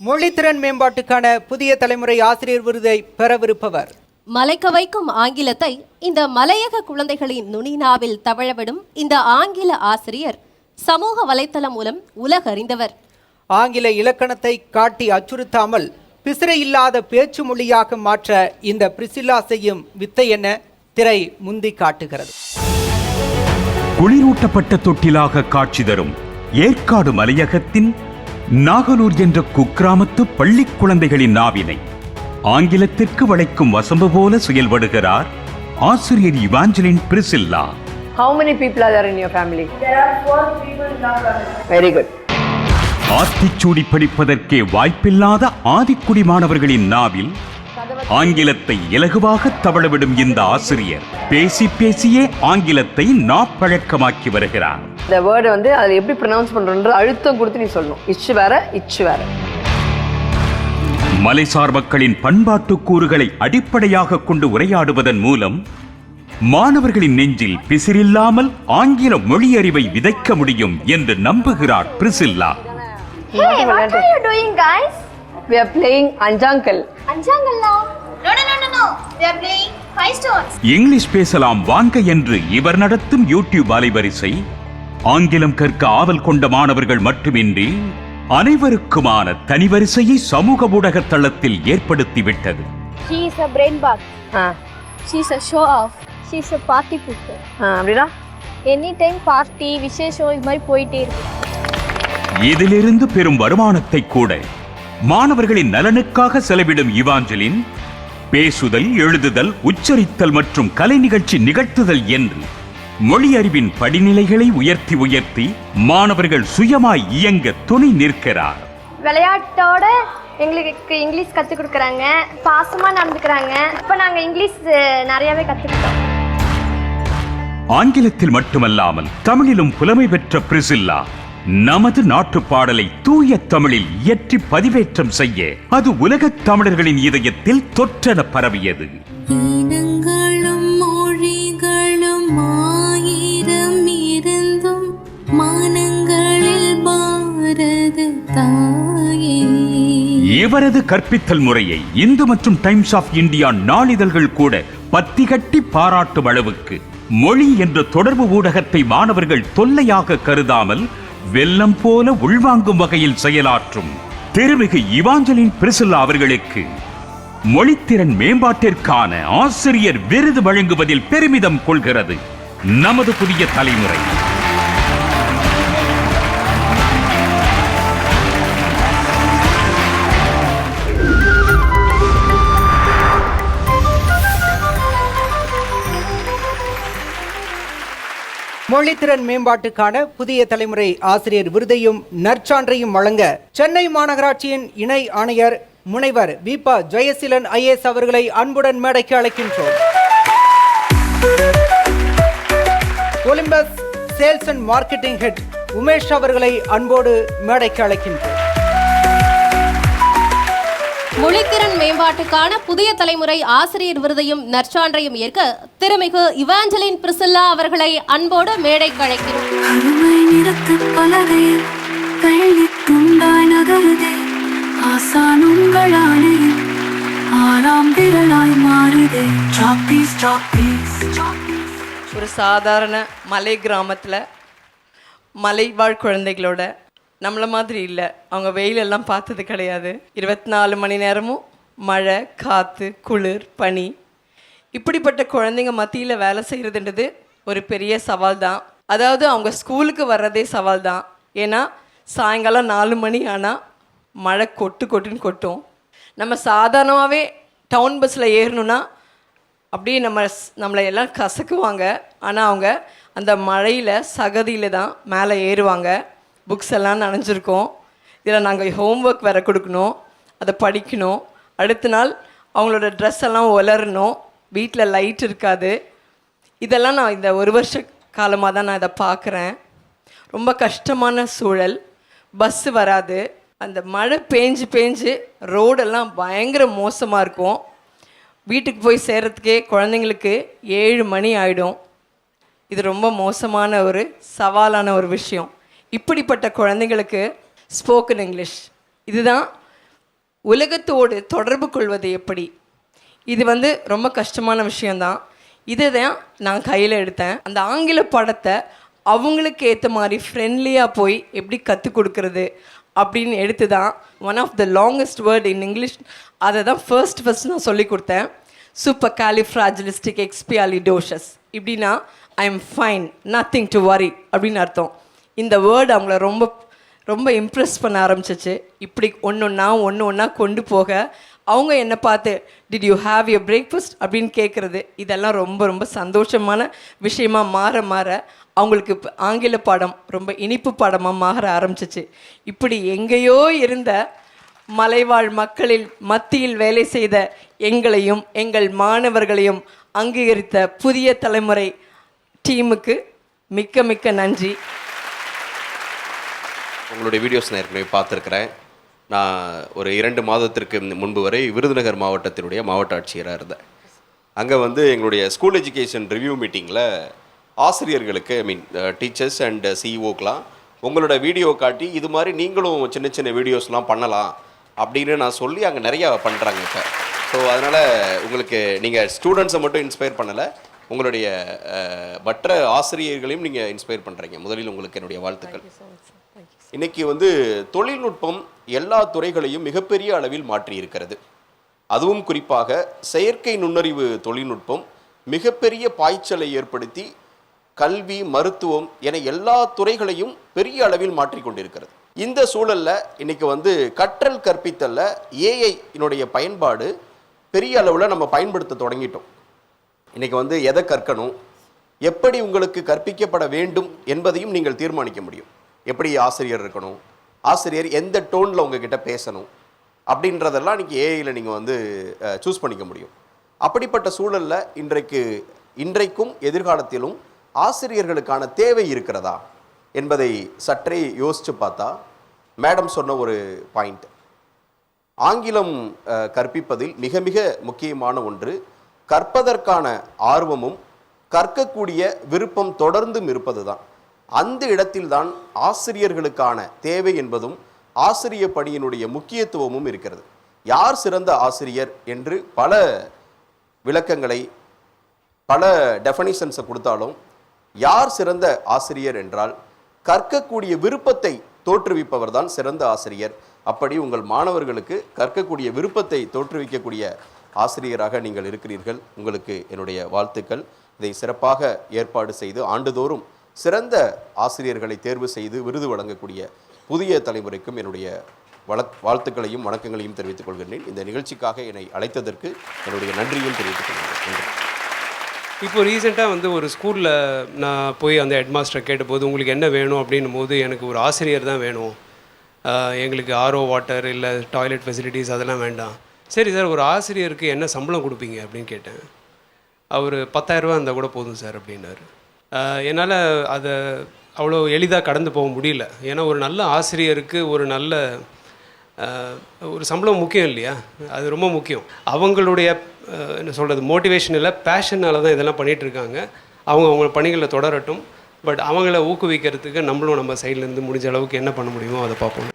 மொழித்திறன் மேம்பாட்டுக்கான புதிய தலைமுறை ஆசிரியர் விருதை பெறவிருப்பவர். மலைக்க வைக்கும் ஆங்கிலத்தை இந்த மலையக குழந்தைகளின் நுனிநாவில் தவழவிடும் இந்த ஆங்கில ஆசிரியர் சமூக வலைத்தளம் மூலம் உலகறிந்தவர். ஆங்கில இலக்கணத்தை காட்டி அச்சுறுத்தாமல் பிசிறை இல்லாத பேச்சு மொழியாக மாற்ற இந்த பிரிசில்லா செய்யும் வித்தை என திரை முந்தி காட்டுகிறது. குளிரூட்டப்பட்ட தொட்டிலாக காட்சி தரும் ஏற்காடு மலையகத்தின் நாகலூர் என்ற குக்கிராமத்து பள்ளிக் குழந்தைகளின் நாவினை ஆங்கிலத்திற்கு வளைக்கும் வசம்பு போல செயல்படுகிறார் ஆசிரியர் Evangeline Priscilla How many people are there in your family? There are four people in our family. Very good. Aathichudi படிப்பதற்கே வாய்ப்பில்லாத ஆதிக்குடி மாணவர்களின் நாவில் ஆங்கிலத்தை இலகுவாக தவளவிடும் இந்த ஆசிரியர் பேசி பேசியே ஆங்கிலத்தை நாப்பழக்கமாக்கி வருகிறார். இந்த வேர்டை வந்து அதில் எப்படி ப்ரொனவுன்ஸ் பண்ணுறோன்ற அழுத்தம் கொடுத்து நீ சொல்லணும். இச்சு வேற இச்சு வேற. மலைசார் மக்களின் பண்பாட்டு கூறுகளை அடிப்படையாக கொண்டு உரையாடுவதன் மூலம் மாணவர்களின் நெஞ்சில் பிசிறில்லாமல் ஆங்கில மொழியறிவை விதைக்க முடியும் என்று நம்புகிறார் Priscilla. Hey, what are you doing, guys? We are playing அஞ்சாங்கல் Anjangalla. No, இங்கிலீஷ் பேசலாம் வாங்க என்று இவர் நடத்தும் யூடியூப் அலைவரிசை. ஆங்கிலம் கற்க ஆவல் கொண்ட மாணவர்கள் மட்டுமின்றி அனைவருக்குமான தனிவரிசையை சமூக ஊடக தளத்தில் ஏற்படுத்திவிட்டது. She is a brain bug. Ah. She is a show off. She is a party pooper. ஆ அப்படின்னா? எனி டைம் பார்ட்டி விசேஷம் இது மாதிரி போயிட்டே இருக்கு. இதிலிருந்து பெறும் வருமானத்தை கூட மாணவர்களின் நலனுக்காக செலவிடும் இவாஞ்சலின் பேசுதல் எழுதுதல் உச்சரித்தல் மற்றும் கலை நிகழ்ச்சி நிகழ்த்துதல் என்று மொழி அறிவின் படிநிலைகளை உயர்த்தி உயர்த்தி மாணவர்கள் சுயமாய் இயங்க துணை நிற்கிறார். விளையாட்டோட எங்களுக்கு இங்கிலீஷ் கற்றுக் கொடுக்குறாங்க. பாசமாக நடந்துக்கிறாங்க. இப்போ நாங்கள் இங்கிலீஷ் நிறையாவே கற்றுக்கிட்டோம். ஆங்கிலத்தில் மட்டுமல்லாமல் தமிழிலும் புலமை பெற்ற பிரிசில்லா நமது நாட்டுப் பாடலை தூய தமிழில் இயற்றி பதிவேற்றம் செய்ய அது உலகத் தமிழர்களின் இதயத்தில் தொற்றென பரவியது. இவரது கற்பித்தல் முறையை இந்து மற்றும் டைம்ஸ் ஆஃப் இந்தியா நாளிதழ்கள் கூட பத்தி கட்டி பாராட்டும் அளவுக்கு மொழி என்ற தொடர்பு ஊடகத்தை மாணவர்கள் தொல்லையாக கருதாமல் வெள்ளம் போல உள்வாங்கும் வகையில் செயலாற்றும் தெருமிகு இவாஞ்சலின் பிரிசில்லா அவர்களுக்கு மொழித்திறன் மேம்பாட்டிற்கான ஆசிரியர் விருது வழங்குவதில் பெருமிதம் கொள்கிறது. நமது புதிய தலைமுறை. மொழித்திறன் மேம்பாட்டுக்கான புதிய தலைமுறை ஆசிரியர் விருதையும் நற்சான்றையும் வழங்க சென்னை மாநகராட்சியின் இணை ஆணையர் முனைவர் விபா ஜெயசீலன் ஐஏஎஸ் அவர்களை அன்புடன் மேடைக்கு அழைக்கின்றோம். Olympus sales and marketing head Umesh அவர்களை அன்போடு மேடைக்கு அழைக்கின்றோம். மொழித்திறன் மேம்பாட்டுக்கான புதிய தலைமுறை ஆசிரியர் விருதையும் நற்சான்றையும் ஏற்க திருமிகு இவாஞ்சலின் பிரிசில்லா அவர்களை அன்போடு மேடைக்கு அழைக்கிறோம். ஒரு சாதாரண மலை கிராமத்தில் மலைவாழ் குழந்தைகளோட நம்மள மாதிரி இல்லை. அவங்க வெயிலெல்லாம் பார்த்தது கிடையாது. இருபத்தி நாலு மணி நேரமும் மழை காற்று குளிர் பனி. இப்படிப்பட்ட குழந்தைங்க மத்தியில் வேலை செய்கிறதுன்றது ஒரு பெரிய சவால் தான். அதாவது அவங்க ஸ்கூலுக்கு வர்றதே சவால் தான். ஏன்னா சாயங்காலம் நாலு மணி ஆனால் மழை கொட்டு கொட்டுன்னு கொட்டும். நம்ம சாதாரணமாகவே டவுன் பஸ்ஸில் ஏறணுன்னா அப்படியே நம்ம நம்மளை எல்லாம் கசக்குவாங்க. ஆனால் அவங்க அந்த மழையில் சகதியில் தான் மேலே ஏறுவாங்க. புக்ஸ் எல்லாம் நனைஞ்சிருக்கும். இதில் நாங்கள் ஹோம்ஒர்க் வேறு கொடுக்கணும். அதை படிக்கணும். அடுத்த நாள் அவங்களோட ட்ரெஸ் எல்லாம் ஒலரணும் வீட்டில் லைட் இருக்காது. இதெல்லாம் நான் இந்த ஒரு வருஷ காலமாக தான் நான் இதை பார்க்குறேன். ரொம்ப கஷ்டமான சூழல். பஸ்ஸு வராது. அந்த மழை பேஞ்சு பேஞ்சு ரோடெல்லாம் பயங்கர மோசமாக இருக்கும். வீட்டுக்கு போய் சேர்கிறதுக்கே குழந்தைங்களுக்கு ஏழு மணி ஆகிடும் இது ரொம்ப மோசமான ஒரு சவாலான ஒரு விஷயம். இப்படிப்பட்ட குழந்தைங்களுக்கு ஸ்போக்கன் இங்கிலீஷ் இதுதான் உலகத்தோடு தொடர்பு கொள்வது எப்படி? இது வந்து ரொம்ப கஷ்டமான விஷயந்தான் இதை தான் நான் கையில் எடுத்தேன். அந்த ஆங்கில படத்தை அவங்களுக்கு ஏற்ற மாதிரி ஃப்ரெண்ட்லியாக போய் எப்படி கற்றுக் கொடுக்கறது அப்படின்னு எடுத்து தான் one of the longest word in English அதை தான் ஃபர்ஸ்ட் ஃபர்ஸ்ட் நான் சொல்லி கொடுத்தேன். சூப்பர் காலிஃப்ராஜிலிஸ்டிக் எக்ஸ்பியாலிடோஷஸ் இப்படின்னா I am fine nothing to worry அப்படின்னு அர்த்தம். இந்த வேர்டு அவங்கள ரொம்ப ரொம்ப இம்ப்ரெஸ் பண்ண ஆரம்பிச்சிச்சு. இப்படி ஒன்று ஒன்றா ஒன்று ஒன்றா கொண்டு போக அவங்க என்னை பார்த்து did you have your breakfast அப்படின்னு கேட்குறது இதெல்லாம் ரொம்ப ரொம்ப சந்தோஷமான விஷயமா மாற மாற அவங்களுக்கு ஆங்கில பாடம் ரொம்ப இனிப்பு பாடமாக மாற ஆரம்பிச்சிச்சு. இப்படி எங்கேயோ இருந்த மலைவாழ் மக்களில் மத்தியில் வேலை செய்த எங்களையும் எங்கள் மாணவர்களையும் அங்கீகரித்த புதிய தலைமுறை டீமுக்கு மிக்க மிக்க நன்றி. உங்களுடைய வீடியோஸ் நான் ஏற்கனவே பார்த்துருக்குறேன். நான் ஒரு இரண்டு மாதத்திற்கு முன்பு வரை விருதுநகர் மாவட்டத்தினுடைய மாவட்ட ஆட்சியராக இருந்தேன். அங்கே வந்து எங்களுடைய ஸ்கூல் எஜுகேஷன் ரிவ்யூ மீட்டிங்கில் ஆசிரியர்களுக்கு ஐ மீன் டீச்சர்ஸ் அண்ட் சிஇஓக்கெலாம் உங்களோட வீடியோ காட்டி இது மாதிரி நீங்களும் சின்ன சின்ன வீடியோஸ்லாம் பண்ணலாம் அப்படின்னு நான் சொல்லி அங்கே நிறையா பண்ணுறாங்க இப்போ. ஸோ அதனால் உங்களுக்கு நீங்கள் ஸ்டூடெண்ட்ஸை மட்டும் இன்ஸ்பயர் பண்ணலை உங்களுடைய uh, மற்ற ஆசிரியர்களையும் நீங்கள் இன்ஸ்பயர் பண்ணுறீங்க முதலில் உங்களுக்கு என்னுடைய வாழ்த்துக்கள். இன்னைக்கு வந்து தொழில்நுட்பம் எல்லா துறைகளையும் மிகப்பெரிய அளவில் மாற்றி இருக்கிறது அதுவும் குறிப்பாக செயற்கை நுண்ணறிவு தொழில்நுட்பம் மிகப்பெரிய பாய்ச்சலை ஏற்படுத்தி கல்வி மருத்துவம் என எல்லா துறைகளையும் பெரிய அளவில் மாற்றிக்கொண்டிருக்கிறது இந்த சூழலில் இன்னைக்கு வந்து கற்றல் கற்பித்தலில் ஏஐ பயன்பாடு பெரிய அளவில் நம்ம பயன்படுத்த தொடங்கிட்டோம். இன்னைக்கு வந்து எதை கற்கணும் எப்படி உங்களுக்கு கற்பிக்கப்பட வேண்டும் என்பதையும் நீங்கள் தீர்மானிக்க முடியும். எப்படி ஆசிரியர் இருக்கணும்? ஆசிரியர் எந்த டோனில் உங்ககிட்ட பேசணும்? அப்படின்றதெல்லாம் இன்றைக்கி ஏஐயில் நீங்கள் வந்து சூஸ் பண்ணிக்க முடியும். அப்படிப்பட்ட சூழலில் இன்றைக்கு இன்றைக்கும் எதிர்காலத்திலும் ஆசிரியர்களுக்கான தேவை இருக்கிறதா என்பதை சற்றே யோசித்து பார்த்தா மேடம் சொன்ன ஒரு பாயிண்ட் ஆங்கிலம் கற்பிப்பதில் மிக மிக முக்கியமான ஒன்று கற்பதற்கான ஆர்வமும் கற்கக்கூடிய விருப்பம் தொடர்ந்தும் இருப்பது தான் அந்த இடத்தில்தான் ஆசிரியர்களுக்கான தேவை என்பதும் ஆசிரிய பணியினுடைய முக்கியத்துவமும் இருக்கிறது. யார் சிறந்த ஆசிரியர் என்று பல விளக்கங்களை பல டெஃபனிஷன்ஸை கொடுத்தாலும் யார் சிறந்த ஆசிரியர் என்றால் கற்கக்கூடிய விருப்பத்தை தோற்றுவிப்பவர் தான் சிறந்த ஆசிரியர். அப்படி உங்கள் மாணவர்களுக்கு கற்கக்கூடிய விருப்பத்தை தோற்றுவிக்கக்கூடிய ஆசிரியராக நீங்கள் இருக்கிறீர்கள். உங்களுக்கு என்னுடைய வாழ்த்துக்கள். இதை சிறப்பாக ஏற்பாடு செய்து ஆண்டுதோறும் சிறந்த ஆசிரியர்களை தேர்வு செய்து விருது வழங்கக்கூடிய புதிய தலைமுறைக்கும் என்னுடைய வழக் வாழ்த்துக்களையும் வணக்கங்களையும் தெரிவித்துக் கொள்கின்றேன். இந்த நிகழ்ச்சிக்காக என்னை அழைத்ததற்கு என்னுடைய நன்றியும் தெரிவித்துக் கொள்கிறேன் இப்போ ரீசெண்டாக வந்து ஒரு ஸ்கூலில் நான் போய் அந்த ஹெட்மாஸ்டரை கேட்டபோது உங்களுக்கு என்ன வேணும்? அப்படின்னும் போது எனக்கு ஒரு ஆசிரியர் தான் வேணும். எங்களுக்கு ஆர்ஓ வாட்டர் இல்லை டாய்லெட் ஃபெசிலிட்டிஸ் அதெல்லாம் வேண்டாம். சரி சார் ஒரு ஆசிரியருக்கு என்ன சம்பளம் கொடுப்பீங்க? அப்படின்னு கேட்டேன். அவர் பத்தாயிரரூபா இருந்தால் கூட போதும் சார் அப்படின்னாரு. என்னால் அதை அவ்வளோ எளிதாக கடந்து போக முடியல. ஏன்னா ஒரு நல்ல ஆசிரியருக்கு ஒரு நல்ல ஒரு சம்பளம் முக்கியம் இல்லையா? அது ரொம்ப முக்கியம். அவங்களுடைய என்ன சொல்கிறது மோட்டிவேஷன் இல்லை பேஷனால் தான் இதெல்லாம் பண்ணிகிட்ருக்காங்க இருக்காங்க. அவங்க அவங்க பணிகளை தொடரட்டும். பட் அவங்கள ஊக்குவிக்கிறதுக்கு நம்மளும் நம்ம சைட்லேருந்து முடிஞ்ச அளவுக்கு என்ன பண்ண முடியுமோ அதை பார்ப்போம்.